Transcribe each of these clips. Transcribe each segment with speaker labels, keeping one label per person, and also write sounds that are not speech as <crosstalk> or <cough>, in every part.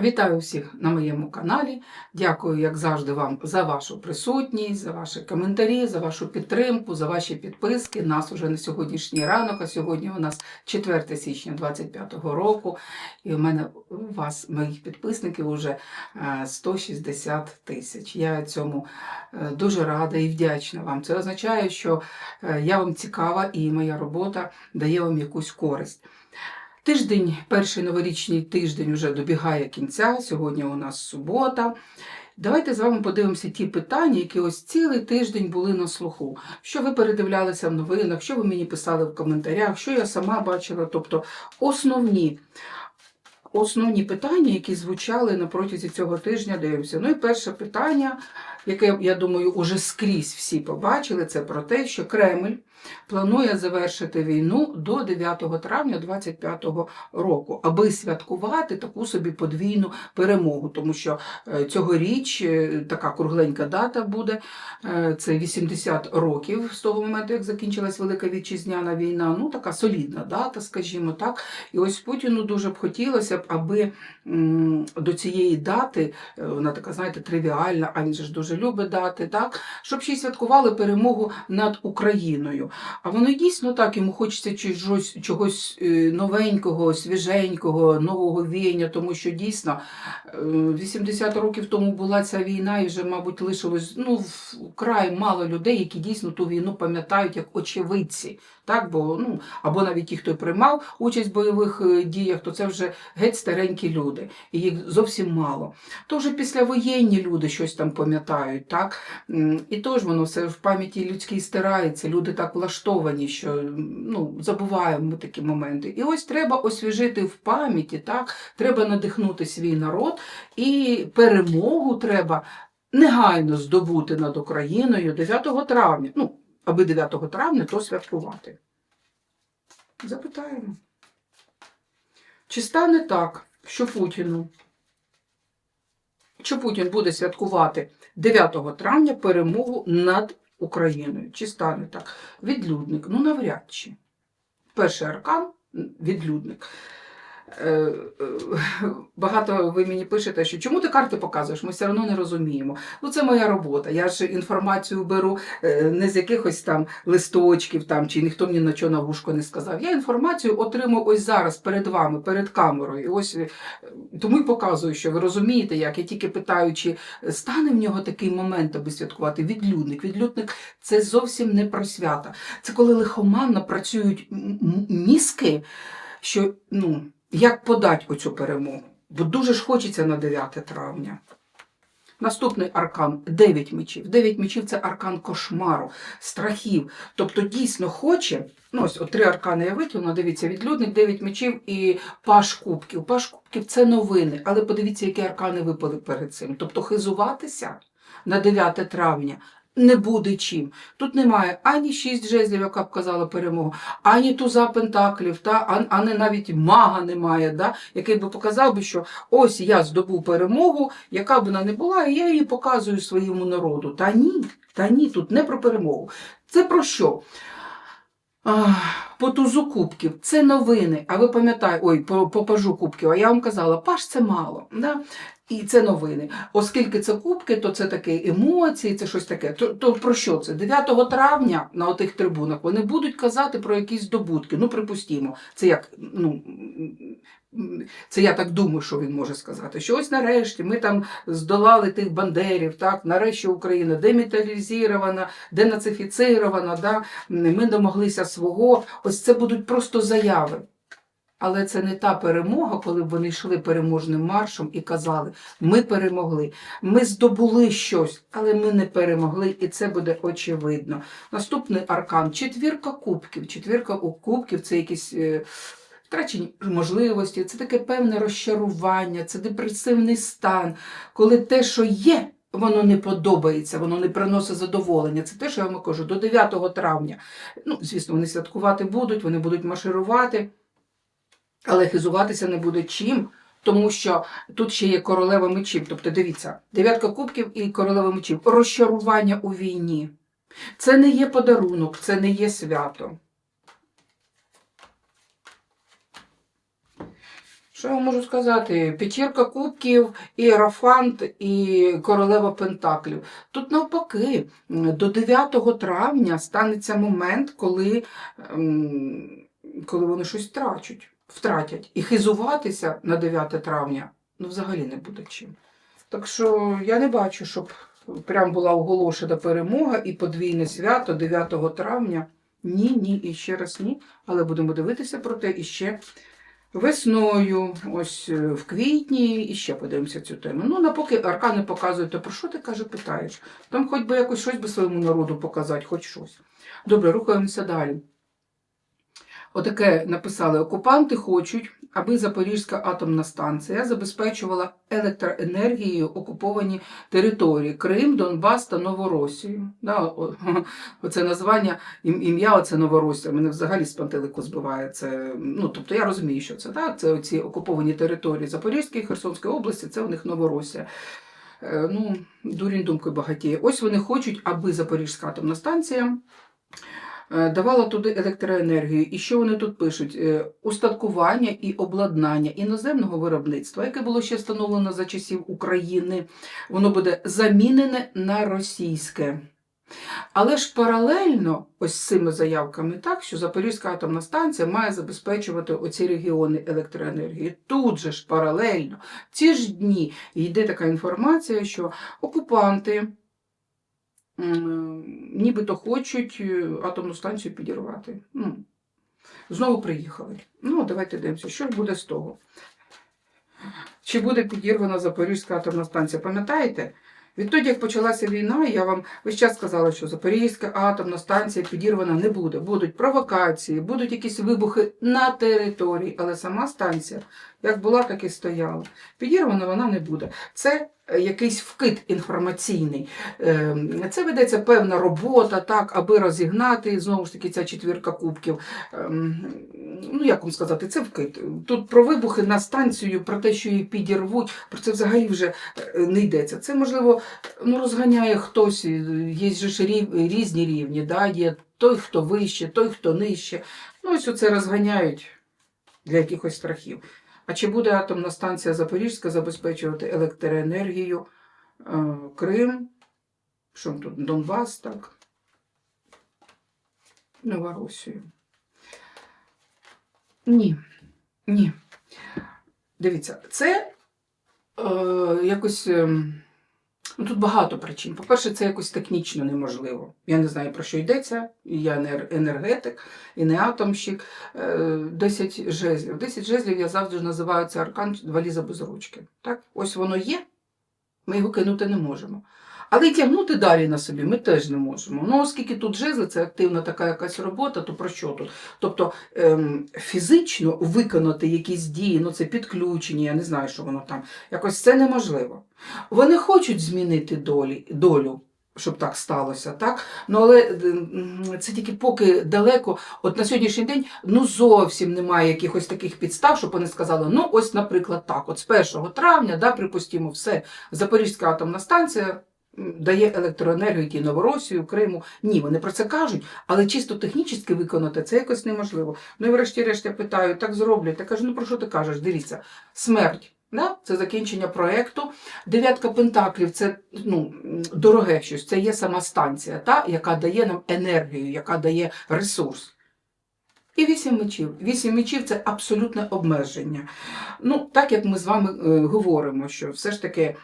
Speaker 1: Вітаю всіх на моєму каналі. Дякую, як завжди, вам за вашу присутність, за ваші коментарі, за вашу підтримку, за ваші підписки. Нас уже на сьогоднішній ранок, а сьогодні у нас 4 січня 25-го року. І у мене у вас, моїх підписників, уже е, 160 тисяч. Я цьому е, дуже рада і вдячна вам. Це означає, що е, я вам цікава і моя робота дає вам якусь користь. Тиждень, перший новорічний тиждень вже добігає кінця. Сьогодні у нас субота. Давайте з вами подивимося ті питання, які ось цілий тиждень були на слуху. Що ви передивлялися в новинах, що ви мені писали в коментарях, що я сама бачила. Тобто основні, основні питання, які звучали на протязі цього тижня, дивимося. Ну і перше питання, яке, я думаю, уже скрізь всі побачили, це про те, що Кремль планує завершити війну до 9 травня 2025 року, аби святкувати таку собі подвійну перемогу, тому що е, цьогоріч е, така кругленька дата буде. е, Це 80 років з того моменту, як закінчилась Велика Вітчизняна війна. Ну така солідна дата, скажімо так. І ось Путіну дуже б хотілося б, аби до цієї дати, вона така, знаєте, тривіальна, а він же ж дуже любить дати, так, щоб ще й святкували перемогу над Україною. А воно дійсно так, йому хочеться чогось, чогось е, новенького, свіженького, нового віяння, тому що дійсно е, 80 років тому була ця війна, і вже, мабуть, лишилось ну, вкрай мало людей, які дійсно ту війну пам'ятають як очевидці. Так, бо, ну, або навіть ті, хто приймав участь в бойових е, діях, то це вже геть старенькі люди, і їх зовсім мало. То вже післявоєнні люди щось там пам'ятають, так? І тож воно все в пам'яті людській стирається. Люди так влаштовані, що ну, забуваємо такі моменти. І ось треба освіжити в пам'яті, так? треба надихнути свій народ, і перемогу треба негайно здобути над Україною 9 травня. Ну, аби 9 травня то святкувати. Запитаємо. Чи стане так, що Путіну, що Путін буде святкувати 9 травня перемогу над Україною? Чи стане так? Відлюдник? Ну, навряд чи. Перший аркан відлюдник. Е, е, Багато ви мені пишете, що чому ти карти показуєш? Ми все одно не розуміємо. Ну, це моя робота. Я ж інформацію беру е, не з якихось там листочків, там, чи ніхто мені на чого на вушко не сказав. Я інформацію отримую ось зараз перед вами, перед камерою. І ось тому й показую, що ви розумієте, як я тільки питаю, чи стане в нього такий момент, аби святкувати відлюдник. Відлюдник це зовсім не про свята. Це коли лихоманно працюють мізки, що ну, як подати оцю перемогу. Бо дуже ж хочеться на 9 травня. Наступний аркан 9 мечів. 9 мечів це аркан кошмару, страхів. Тобто дійсно хоче. Ну, ось от три аркани я витягнула, дивіться, відлюдник, 9 мечів і паш кубків. Паш кубків це новини, але подивіться, які аркани випали перед цим. Тобто хизуватися на 9 травня не буде чим. Тут немає ані шість жезлів, яка б казала перемогу, ані туза пентаклів, та, ані навіть мага немає, да, який би показав би, що ось я здобув перемогу, яка б вона не була, і я її показую своєму народу. Та ні, та ні, тут не про перемогу. Це про що? Ах, По тузу кубків це новини. А ви пам'ятаєте, ой, по, по пажу кубків, а я вам казала, паж це мало. Да? І це новини. Оскільки це кубки, то це такі емоції, це щось таке. То, то про що це? 9 травня на отих трибунах вони будуть казати про якісь здобутки. Ну, припустімо, це як, ну. Це я так думаю, що він може сказати. Що ось нарешті ми там здолали тих бандерів, так, нарешті Україна деміталізована, денацифіцирована, да, ми домоглися свого. Ось це будуть просто заяви. Але це не та перемога, коли б вони йшли переможним маршем і казали: ми перемогли, ми здобули щось, але ми не перемогли, і це буде очевидно. Наступний аркан четвірка кубків. Четвірка кубків це якісь. Втрачені можливості, це таке певне розчарування, це депресивний стан, коли те, що є, воно не подобається, воно не приносить задоволення. Це те, що я вам кажу, до 9 травня. Ну, звісно, вони святкувати будуть, вони будуть марширувати. Але хизуватися не буде чим, тому що тут ще є королева мечів. Тобто, дивіться, дев'ятка кубків і королева мечів. Розчарування у війні. Це не є подарунок, це не є свято. Що я можу сказати? П'ятірка кубків, і і королева Пентаклів. Тут навпаки, до 9 травня станеться момент, коли, ем, коли вони щось втрачуть, втратять. І хизуватися на 9 травня ну, взагалі не буде чим. Так що я не бачу, щоб прям була оголошена перемога і подвійне свято 9 травня. Ні, ні, і ще раз ні. Але будемо дивитися про те іще весною, ось е, в квітні, і ще подивимося цю тему. Ну, напоки аркани показують, то про що ти каже, питаєш? Там хоч би якось щось би своєму народу показати, хоч щось. Добре, рухаємося далі. Отаке написали: окупанти хочуть, аби Запорізька атомна станція забезпечувала електроенергією окуповані території Крим, Донбас та Новоросію. Да, <laughs> оце названня, ім'я оце Новоросія. Мене взагалі з пантелику збиває. Це, ну, тобто я розумію, що це так. Це ці окуповані території Запорізької, Херсонської області, це у них Новоросія. Е, Ну, дурінь думкою багатіє. Ось вони хочуть, аби Запорізька атомна станція давала туди електроенергію. І що вони тут пишуть? Е, Устаткування і обладнання іноземного виробництва, яке було ще встановлено за часів України, воно буде замінене на російське. Але ж паралельно ось з цими заявками, так, що Запорізька атомна станція має забезпечувати оці регіони електроенергії. Тут же ж паралельно, в ці ж дні йде така інформація, що окупанти нібито хочуть е, атомну станцію підірвати. Ну, знову приїхали. Ну, давайте дивимося, що ж буде з того. Чи буде підірвана Запорізька атомна станція? Пам'ятаєте? Відтоді, як почалася війна, я вам весь час сказала, що Запорізька атомна станція підірвана не буде. Будуть провокації, будуть якісь вибухи на території, але сама станція, як була, так і стояла. Підірвана вона не буде. Це якийсь вкид інформаційний. Ем, Це ведеться певна робота, так, аби розігнати знову ж таки ця четвірка кубків. Ем, Ну, як вам сказати, це вкид. Тут про вибухи на станцію, про те, що її підірвуть, про це взагалі вже е, не йдеться. Це, можливо, ну, розганяє хтось, є ж різні рівні, да? є той, хто вище, той, хто нижче. Ну, ось оце розганяють для якихось страхів. А чи буде атомна станція Запорізька забезпечувати електроенергію е, Крим? Що тут? Донбас, так? Новоросію. Ні. Ні. Дивіться, це е, якось. Ну, тут багато причин. По-перше, це якось технічно неможливо. Я не знаю, про що йдеться. Я не енергетик і не атомщик. Десять жезлів. 10 жезлів я завжди називаю це аркан валіза без ручки. Так? Ось воно є, ми його кинути не можемо. Але тягнути далі на собі ми теж не можемо. Ну, оскільки тут жезли, це активна така якась робота, то про що тут? Тобто ем, фізично виконати якісь дії, ну це підключення, я не знаю, що воно там. Якось це неможливо. Вони хочуть змінити долі, долю. Щоб так сталося, так? Ну але це тільки поки далеко. От на сьогоднішній день ну зовсім немає якихось таких підстав, щоб вони сказали, ну ось, наприклад, так, от з 1 травня, да, припустимо, все, Запорізька атомна станція дає електроенергію ті Новоросію, Криму. Ні, вони про це кажуть, але чисто технічно виконати це якось неможливо. Ну і врешті-решт я питаю, так зроблять. Я кажу, ну про що ти кажеш? Дивіться, смерть. Да? Це закінчення проєкту. Дев'ятка пентаклів це ну, дороге щось, це є сама станція, та, яка дає нам енергію, яка дає ресурс. І вісім мечів. Вісім мечів це абсолютне обмеження. Ну, так як ми з вами е, говоримо, що все ж таки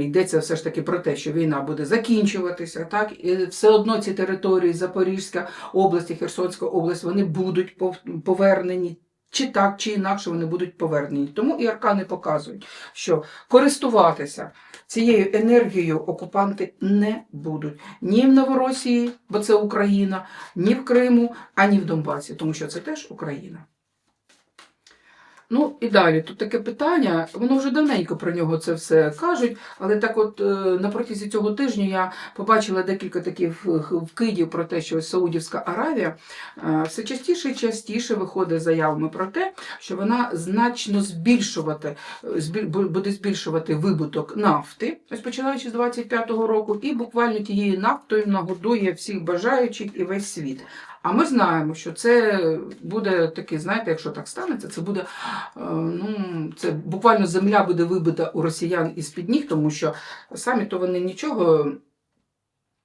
Speaker 1: йдеться все ж таки про те, що війна буде закінчуватися, так, і все одно ці території Запорізька область Херсонська область вони будуть пов- повернені. Чи так, чи інакше вони будуть повернені. Тому і аркани показують, що користуватися цією енергією окупанти не будуть ні в Новоросії, бо це Україна, ні в Криму, ані в Донбасі, тому що це теж Україна. Ну і далі, тут таке питання, воно вже давненько про нього це все кажуть, але так от е, на протязі цього тижня я побачила декілька таких в- вкидів про те, що Саудівська Аравія е, все частіше і частіше виходить заявами про те, що вона значно збільшувати, е, збіль- бу- буде збільшувати вибуток нафти, ось починаючи з 25-го року, і буквально тією нафтою нагодує всіх бажаючих і весь світ. А ми знаємо, що це буде такий, знаєте, якщо так станеться, це буде е, ну, це буквально земля буде вибита у росіян із-під ніг, тому що самі то вони нічого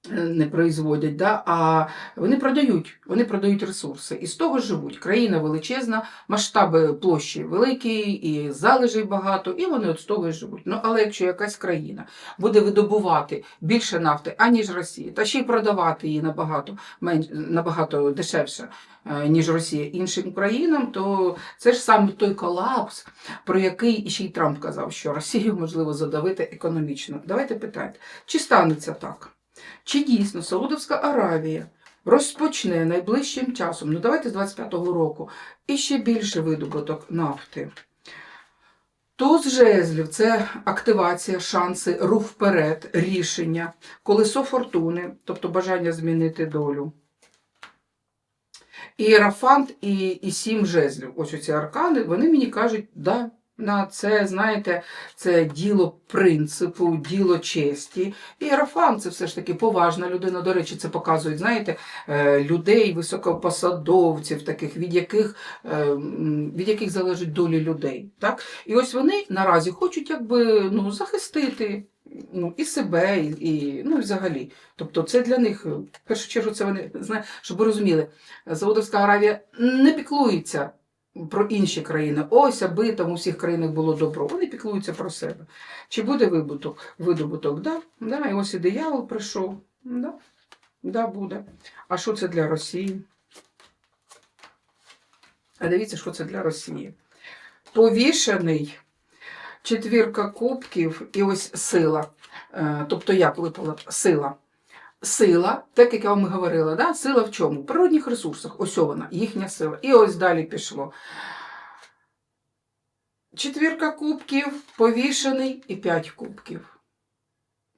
Speaker 1: не производять, да? а вони продають, вони продають ресурси і з того живуть. Країна величезна, масштаби площі великі, і залежей багато, і вони от з того і живуть. Ну, але якщо якась країна буде видобувати більше нафти, аніж Росія, та ще й продавати її набагато менш набагато дешевше, е, ніж Росія іншим країнам, то це ж саме той колапс, про який ще й Трамп казав, що Росію можливо задавити економічно. Давайте питайте, чи станеться так? Чи дійсно Саудовська Аравія розпочне найближчим часом, ну давайте з 25-го року, і ще більше видобуток нафти? Туз жезлів це активація, шанси, рух вперед, рішення, колесо фортуни, тобто бажання змінити долю. Іерафант і, і сім жезлів. Ось оці аркани, вони мені кажуть, да, на це, знаєте, це діло принципу, діло честі. Іерафант це все ж таки поважна людина. До речі, це показують, знаєте, е, людей, високопосадовців, таких, від яких, е, від яких залежить долі людей. Так? І ось вони наразі хочуть якби, ну, захистити ну, і себе, і, і, ну, взагалі. Тобто це для них, в першу чергу, це вони, знає, щоб ви розуміли, Саудовська Аравія не піклується про інші країни. Ось, аби там у всіх країнах було добро. Вони піклуються про себе. Чи буде вибуток? Видобуток? Да, да, і ось і диявол прийшов. Да, да, буде. А що це для Росії? А дивіться, що це для Росії. Повішений четвірка кубків і ось сила. Е, Тобто, як випала сила? Сила, так як я вам говорила, да? сила в чому? В природних ресурсах. Ось вона, їхня сила. І ось далі пішло. Четвірка кубків, повішений і п'ять кубків.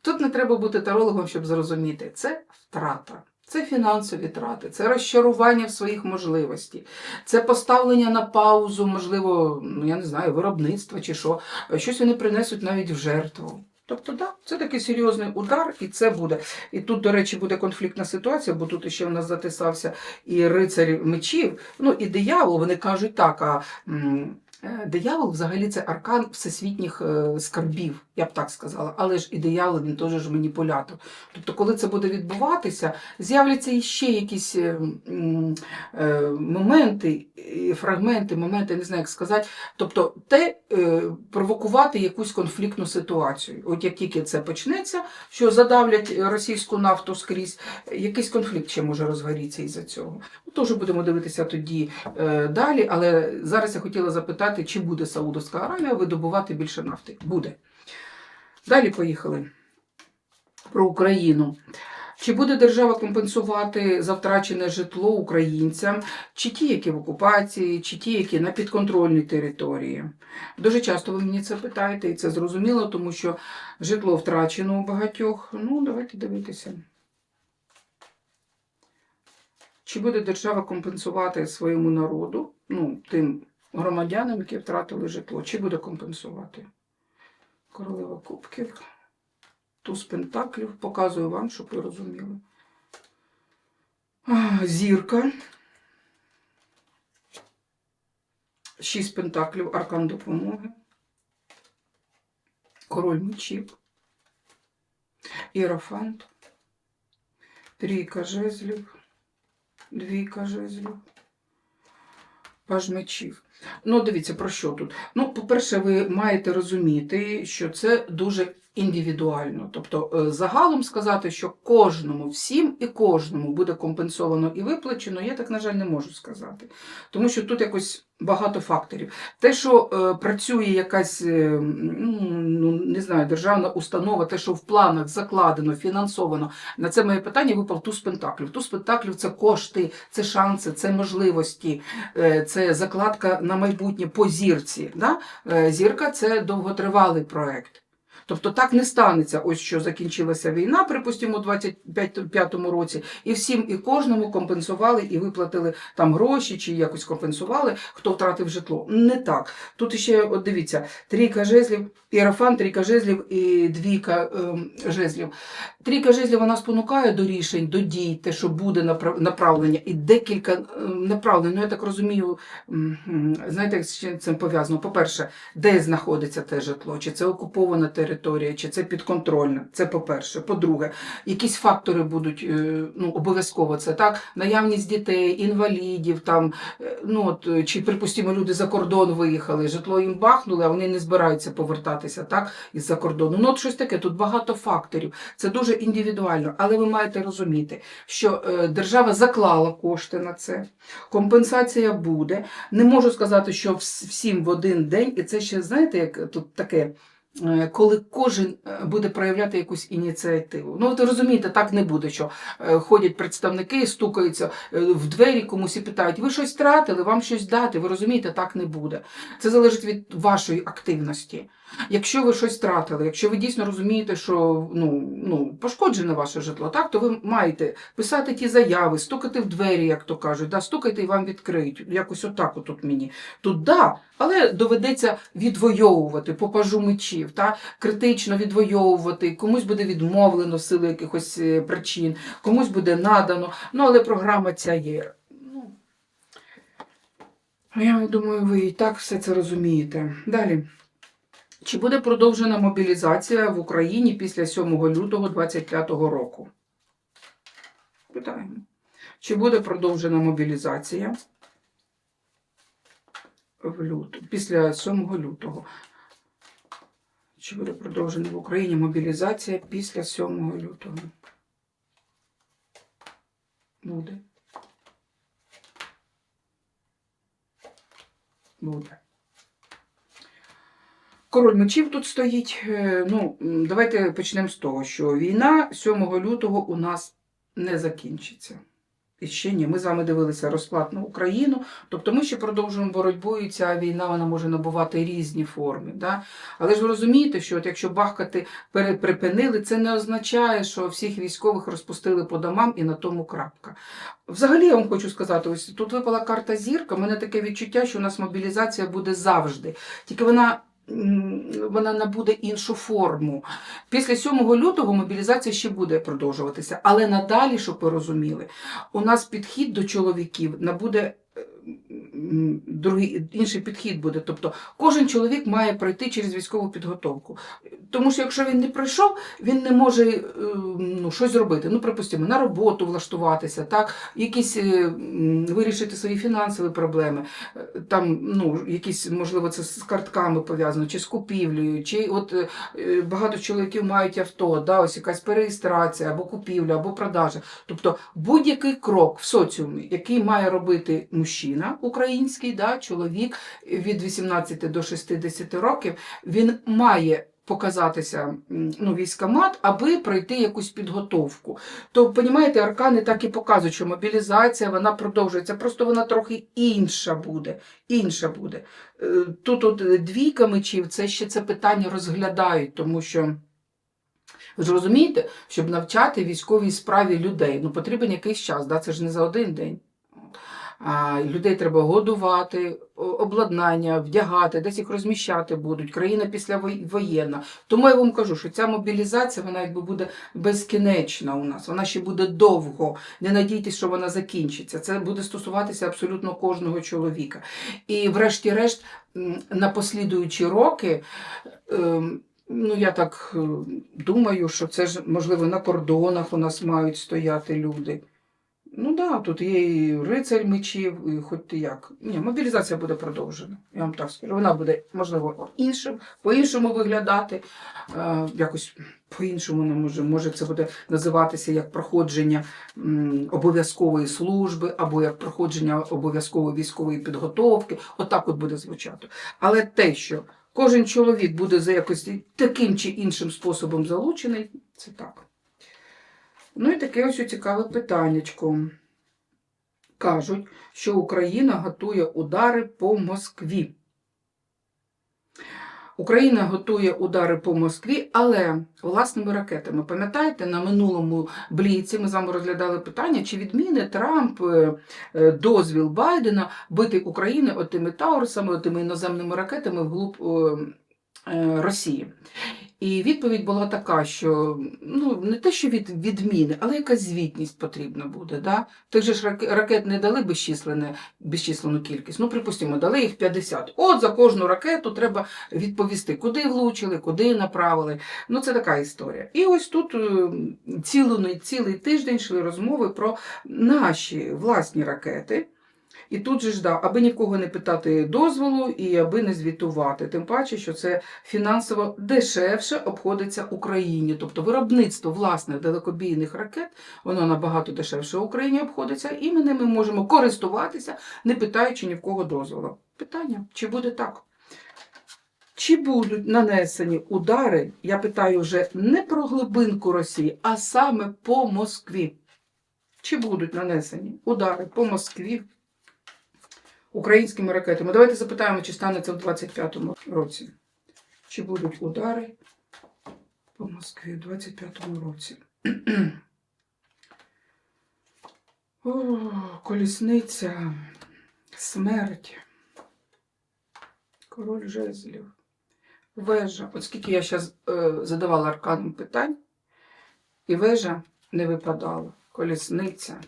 Speaker 1: Тут не треба бути тарологом, щоб зрозуміти. Це втрата. Це фінансові трати, це розчарування в своїх можливостей, це поставлення на паузу, можливо, ну я не знаю, виробництва чи що. Щось вони принесуть навіть в жертву. Тобто, да, це такий серйозний удар, і це буде. І тут, до речі, буде конфліктна ситуація, бо тут ще в нас затисався і рицарь мечів, ну і диявол. Вони кажуть так. а е, Диявол взагалі це аркан всесвітніх е, скарбів, я б так сказала. Але ж і він теж ж маніпулятор. Тобто, коли це буде відбуватися, з'являться іще якісь е, е, моменти, фрагменти, моменти, не знаю, як сказати. Тобто, те е, провокувати якусь конфліктну ситуацію. От як тільки це почнеться, що задавлять російську нафту скрізь, якийсь конфлікт ще може розгорітися із-за цього. Ну, Теж будемо дивитися тоді е, далі, але зараз я хотіла запитати, чи буде Саудовська Аравія видобувати більше нафти? Буде. Далі поїхали про Україну. Чи буде держава компенсувати за втрачене житло українцям, чи ті, які в окупації, чи ті, які на підконтрольній території? Дуже часто ви мені це питаєте, і це зрозуміло, тому що житло втрачено у багатьох. Ну, давайте дивитися. Чи буде держава компенсувати своєму народу, ну, тим громадянам, які втратили житло, чи буде компенсувати? Королева кубків. Туз пентаклів. Показую вам, щоб ви розуміли. Зірка. Шість пентаклів, аркан допомоги. Король мечів. Іерофант. Трійка жезлів. Двійка жезлів. Паж мечів. Ну, дивіться, про що тут? Ну, по-перше, ви маєте розуміти, що це дуже індивідуально. Тобто, е, загалом сказати, що кожному, всім і кожному буде компенсовано і виплачено, я так, на жаль, не можу сказати. Тому що тут якось багато факторів. Те, що е, працює якась, е, ну, знаю, державна установа, те, що в планах закладено, фінансовано, на це моє питання випав туз пентаклів. Туз пентаклів це кошти, це шанси, це можливості, е, це закладка на майбутнє по зірці. Да? Е, Зірка це довготривалий проект. Тобто так не станеться, ось що закінчилася війна, припустимо, у 25-му році, і всім і кожному компенсували і виплатили там гроші, чи якось компенсували, хто втратив житло. Не так. Тут ще, от дивіться, трійка жезлів, іерофан, трійка жезлів і двійка ем, жезлів. Трійка жезлів вона спонукає до рішень, до дій, те, що буде направлення, і декілька ем, направлень. Ну, я так розумію, знаєте, з чим цим пов'язано? По-перше, де знаходиться те житло, чи це окупована територія, чи це підконтрольна. Це по-перше. По-друге, якісь фактори будуть е, ну, обов'язково це так. Наявність дітей, інвалідів, там, е, ну, от, е, чи, припустимо, люди за кордон виїхали, житло їм бахнули, а вони не збираються повертатися так, із-за кордону. Ну, от щось таке, тут багато факторів. Це дуже індивідуально, але ви маєте розуміти, що держава заклала кошти на це, компенсація буде. Не можу сказати, що всім в один день, і це ще знаєте, як тут таке. Е, Коли кожен е, буде проявляти якусь ініціативу. Ну, ви розумієте, так не буде, що е, ходять представники, стукаються в двері комусь і питають, ви щось втратили, вам щось дати. Ви розумієте, так не буде. Це залежить від вашої активності. Якщо ви щось втратили, якщо ви дійсно розумієте, що ну, ну, пошкоджене ваше житло, так, то ви маєте писати ті заяви, стукати в двері, як то кажуть, да, стукайте і вам відкриють. Якось отак отут мені. Тут да, але доведеться відвоювати по пажу мечів, та, критично відвоювати, комусь буде відмовлено в силу якихось е, причин, комусь буде надано. Ну, але програма ця є. Ну, я думаю, ви і так все це розумієте. Далі. Чи буде продовжена мобілізація в Україні після 7 лютого 2025 року? Питаємо. Чи буде продовжена мобілізація в лют... після 7 лютого? Чи буде продовжена в Україні мобілізація після 7 лютого? Буде. Буде. Король мечів тут стоїть. Е, Ну, давайте почнемо з того, що війна 7 лютого у нас не закінчиться. І ще ні. Ми з вами дивилися розклад на Україну. Тобто ми ще продовжуємо боротьбу, і ця війна вона може набувати різні форми. Да? Але ж ви розумієте, що от якщо бахкати припинили, це не означає, що всіх військових розпустили по домам і на тому крапка. Взагалі, я вам хочу сказати, ось тут випала карта зірка. У мене таке відчуття, що у нас мобілізація буде завжди. Тільки вона. Вона набуде іншу форму. Після 7 лютого мобілізація ще буде продовжуватися. Але надалі, щоб ви розуміли, у нас підхід до чоловіків набуде е, другий, інший підхід буде. Тобто кожен чоловік має пройти через військову підготовку. Тому що якщо він не пройшов, він не може е, ну, щось зробити. Ну, припустимо, на роботу влаштуватися, так, якісь е, вирішити свої фінансові проблеми, е, там, ну, якісь, можливо, це з картками пов'язано, чи з купівлею, чи от багато чоловіків мають авто, да, ось якась перереєстрація, або купівля, або продажа. Тобто будь-який крок в соціумі, який має робити мужчина український, да, чоловік від 18 до 60 років, він має показатися ну, військомат, аби пройти якусь підготовку. То, понімаєте, аркани так і показують, що мобілізація вона продовжується, просто вона трохи інша буде. Інша буде. Е, Тут от двійка мечів, це ще це питання розглядають, тому що. Ви ж розумієте, щоб навчати військовій справі людей, ну потрібен якийсь час, да? це ж не за один день. Людей треба годувати, обладнання, вдягати, десь їх розміщати будуть. Країна післявоєнна. Тому я вам кажу, що ця мобілізація вона якби буде безкінечна у нас. Вона ще буде довго. Не надійтесь, що вона закінчиться. Це буде стосуватися абсолютно кожного чоловіка. І, врешті-решт, на послідуючі роки. ем, Ну, я так е, думаю, що це ж, можливо, на кордонах у нас мають стояти люди. Ну так, да, тут є і рицарь мечів, і хоч ти як. Ні, мобілізація буде продовжена. Я вам так скажу. Вона буде, можливо, іншим, по-іншому виглядати, е, якось по-іншому не може. Може, це буде називатися як проходження обов'язкової служби або як проходження обов'язкової військової підготовки. Отак от буде звучати. Але те, що кожен чоловік буде за якось таким чи іншим способом залучений, це так. Ну і таке ось цікаве питаннячко. Кажуть, що Україна готує удари по Москві. Україна готує удари по Москві, але власними ракетами. Пам'ятаєте, на минулому бліці ми з вами розглядали питання, чи відміни Трамп е, е, дозвіл Байдена бити Україну отими Таурусами, отими іноземними ракетами вглуб е, Росії. І відповідь була така, що ну не те, що від відміни, але якась звітність потрібна буде. Да? Тих же ж рак- ракет не дали безчисленне, безчисленну кількість. Ну, припустимо, дали їх 50. От за кожну ракету треба відповісти, куди влучили, куди направили. Ну, це така історія. І ось тут е, цілий, цілий тиждень йшли розмови про наші власні ракети. І тут же ж да, аби ні в кого не питати дозволу і аби не звітувати. Тим паче, що це фінансово дешевше обходиться Україні. Тобто виробництво власних далекобійних ракет, воно набагато дешевше Україні обходиться, і ми ними можемо користуватися, не питаючи ні в кого дозволу. Питання, чи буде так? Чи будуть нанесені удари, я питаю вже не про глибинку Росії, а саме по Москві? Чи будуть нанесені удари по Москві українськими ракетами? Давайте запитаємо, чи стане це в 25-му році. Чи будуть удари по Москві в 25-му році? <clears throat> О, колісниця, смерть, король жезлів, вежа. От скільки я зараз е, задавала арканом питань, і вежа не випадала. Колісниця,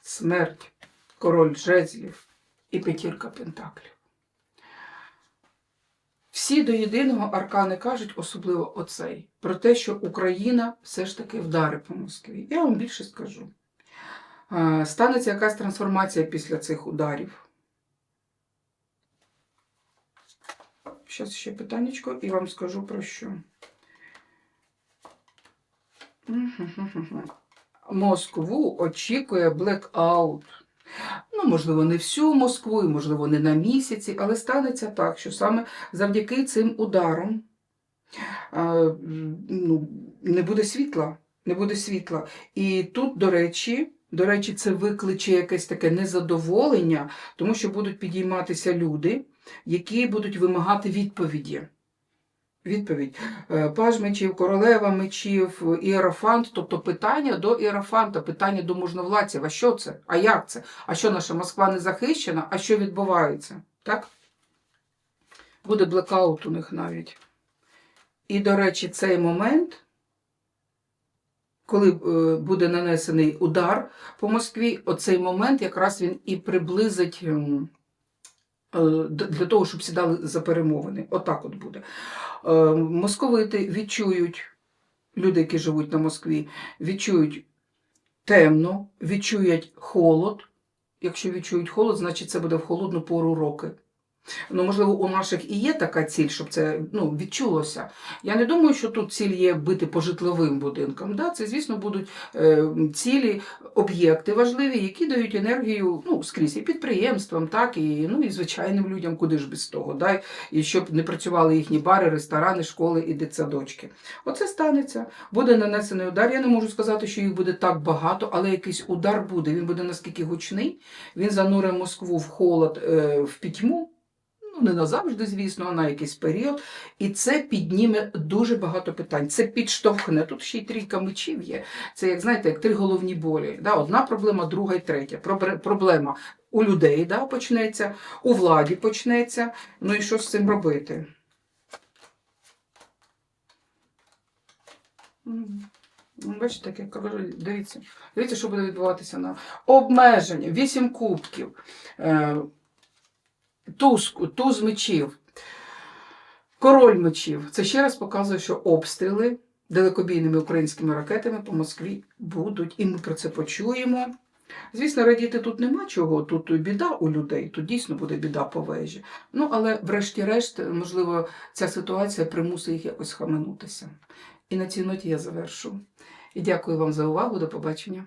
Speaker 1: смерть, король жезлів і п'ятірка пентаклів. Всі до єдиного аркани кажуть, особливо оцей, про те, що Україна все ж таки вдари по Москві. Я вам більше скажу. Станеться якась трансформація після цих ударів. Зараз ще питаннячко і вам скажу про що. Москву очікує блекаут. Ну, можливо, не всю Москву, і, можливо, не на місяці, але станеться так, що саме завдяки цим ударам ну, не буде світла. Не буде світла. І тут, до речі, до речі, це викличе якесь таке незадоволення, тому що будуть підійматися люди, які будуть вимагати відповіді. Відповідь. Е, Паж мечів, королева мечів, іерофант, тобто питання до іерофанта, питання до можновладців. А що це? А як це? А що наша Москва не захищена? А що відбувається? Так? Буде блекаут у них навіть. І, до речі, цей момент, коли е, буде нанесений удар по Москві, оцей момент якраз він і приблизить ем, для того, щоб сідали за перемовини. Отак от буде. Е, Московити відчують, люди, які живуть на Москві, відчують темно, відчують холод. Якщо відчують холод, значить це буде в холодну пору роки. Ну, можливо, у наших і є така ціль, щоб це ну, відчулося. Я не думаю, що тут ціль є бити по житловим будинкам. Да? Це, звісно, будуть е, цілі, об'єкти важливі, які дають енергію ну, скрізь і підприємствам, так, і, ну, і звичайним людям, куди ж без того. Да? І щоб не працювали їхні бари, ресторани, школи і дитсадочки. Оце станеться. Буде нанесений удар. Я не можу сказати, що їх буде так багато, але якийсь удар буде. Він буде наскільки гучний, він занурить Москву в холод, е, в пітьму. Ну, не назавжди, звісно, а на якийсь період. І це підніме дуже багато питань. Це підштовхне. Тут ще й трійка мечів є. Це, як знаєте, як три головні болі. Да? Одна проблема, друга і третя. Проблема у людей да, почнеться, у владі почнеться. Ну і що з цим робити? Бачите, як я кажу, дивіться, дивіться, що буде відбуватися на обмеження, вісім кубків. Туз, туз мечів, король мечів. Це ще раз показує, що обстріли далекобійними українськими ракетами по Москві будуть, і ми про це почуємо. Звісно, радіти тут нема чого, тут біда у людей, тут дійсно буде біда по вежі. Ну, але врешті-решт, можливо, ця ситуація примусить їх якось схаменутися. І на цій ноті я завершу. І дякую вам за увагу. До побачення.